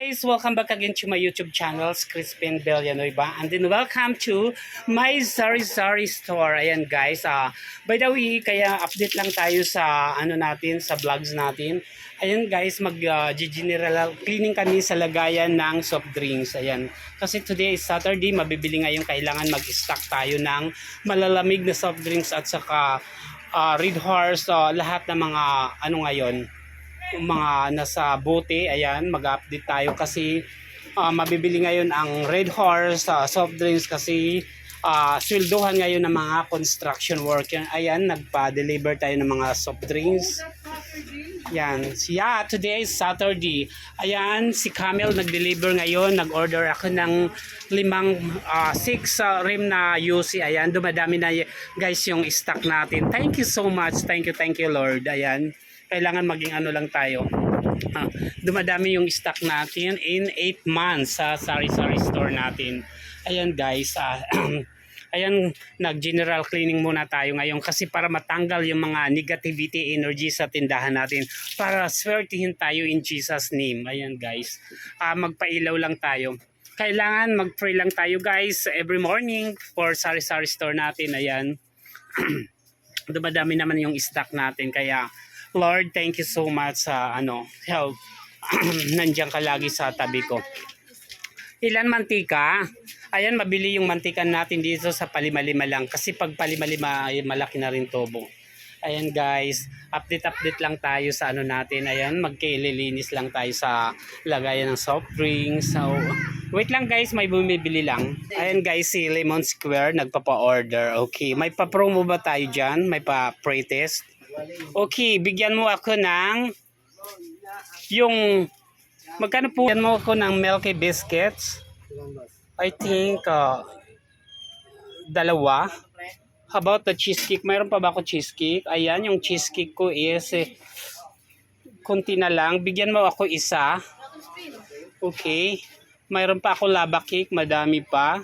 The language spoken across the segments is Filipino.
Guys, welcome back again to my YouTube channel, Crispin Villanueva. And then welcome to my Zari Zari store. Ayan guys, ah by the way, kaya update lang tayo sa ano natin, sa vlogs natin. Ayan guys, mag ah, general cleaning kami sa lagayan ng soft drinks. Ayan. Kasi today is Saturday, mabibili ngayong kailangan mag-stock tayo ng malalamig na soft drinks at saka ah, Red Horse, ah, lahat ng mga ano ngayon, mga nasa bote, ayan, mag-update tayo kasi ah, mabibili ngayon ang Red Horse ah, soft drinks kasi uh, sweldohan ngayon ng mga construction worker. Ayan, nagpa-deliver tayo ng mga soft drinks. Yan. Yeah, today is Saturday. Ayan, si Camel nag-deliver ngayon. Nag-order ako ng limang, ah, six ah, rim na UC. Ayan, dumadami na guys yung stock natin. Thank you so much. Thank you, thank you Lord. Ayan, kailangan maging ano lang tayo. Ah, dumadami yung stock natin in 8 months sa sari-sari store natin. Ayan guys, ah, ayan nag-general cleaning muna tayo ngayon kasi para matanggal yung mga negativity energy sa tindahan natin para swertihin tayo in Jesus name. Ayan guys, ah, magpailaw lang tayo. Kailangan mag-pray lang tayo guys every morning for sari-sari store natin. Ayan dumadami naman yung stock natin kaya Lord thank you so much sa ano help. Nandiyan ka lagi sa tabi ko. Ilan mantika? Ayan mabili yung mantika natin dito sa palima-lima lang kasi pag palima-lima ay malaki na rin tobo. Ayan guys update update lang tayo sa ano natin. Ayan magkaililinis lang tayo sa lagayan ng soft drinks. So wait lang guys may bumibili lang. Ayan guys si Lemon Square nagpapa-order. Okay may pa-promo ba tayo dyan? May pa-pre-test okay bigyan mo ako ng yung magkano po bigyan mo ako ng Milky Biscuits I think uh, dalawa How about the cheesecake? Mayroon pa ba ako cheesecake? Ayan, yung cheesecake ko is eh, kunti na lang. Bigyan mo ako isa. Okay. Mayroon pa ako lava cake, madami pa.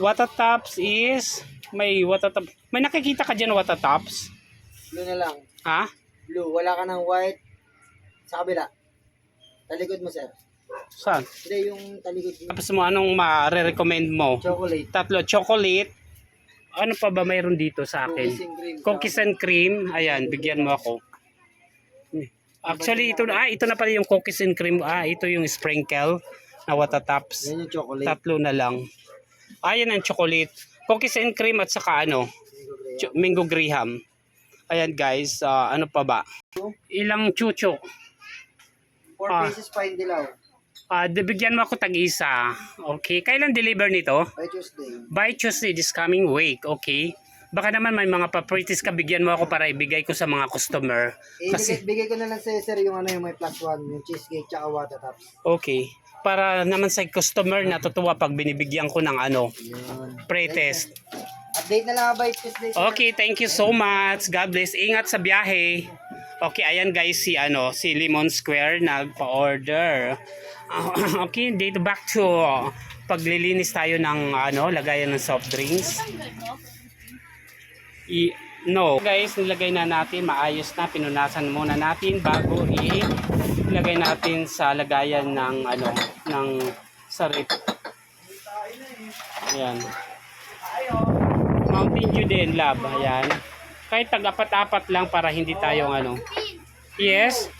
Water tops. Is may wata top. May nakikita ka diyan wata tops? Blue na lang. Ha? Blue. Wala ka ng white. Sa kabila. Talikod mo, sir. Saan? Hindi, yung talikod mo. Tapos mo anong ma-recommend mo? Chocolate. Tatlo chocolate. Ano pa ba mayroon dito sa akin? Cookies and cream. Cookies and cream. Ayan, bigyan mo ako. Actually, ito na, ah, ito na pala yung cookies and cream. Ah, ito yung sprinkle na watatops. Yan yung chocolate. Tatlo na lang. Ah, yan ang chocolate. Cookies and cream at saka ano, ch- mango graham. Ayan guys, ah, ano pa ba? Ilang chucho. 4 Ah. pieces fine dilaw. Ah, bigyan mo ako tag-isa. Okay, kailan deliver nito? By Tuesday. By Tuesday this coming week, okay? Baka naman may mga papritis ka, bigyan mo ako para ibigay ko sa mga customer. Eh, Kasi- bigay, bigay ko na lang sa'yo, sir, yung ano yung may plus one, yung cheesecake tsaka water tops. Okay. Para naman sa customer natutuwa pag binibigyan ko ng ano, Yun. pre-test. Update na lang by Tuesday. sir. Okay, thank you so much. God bless. Ingat sa biyahe. Okay, ayan guys si ano, si Lemon Square nagpa-order. okay, dito back to paglilinis tayo ng ano, lagayan ng soft drinks. I no. Guys, nilagay na natin, maayos na, pinunasan muna natin bago ilagay natin sa lagayan ng ano, ng sarip. Ayan. Mountain Dew din, lab. Ayan. Kahit tag-apat-apat lang para hindi tayong ano. Yes?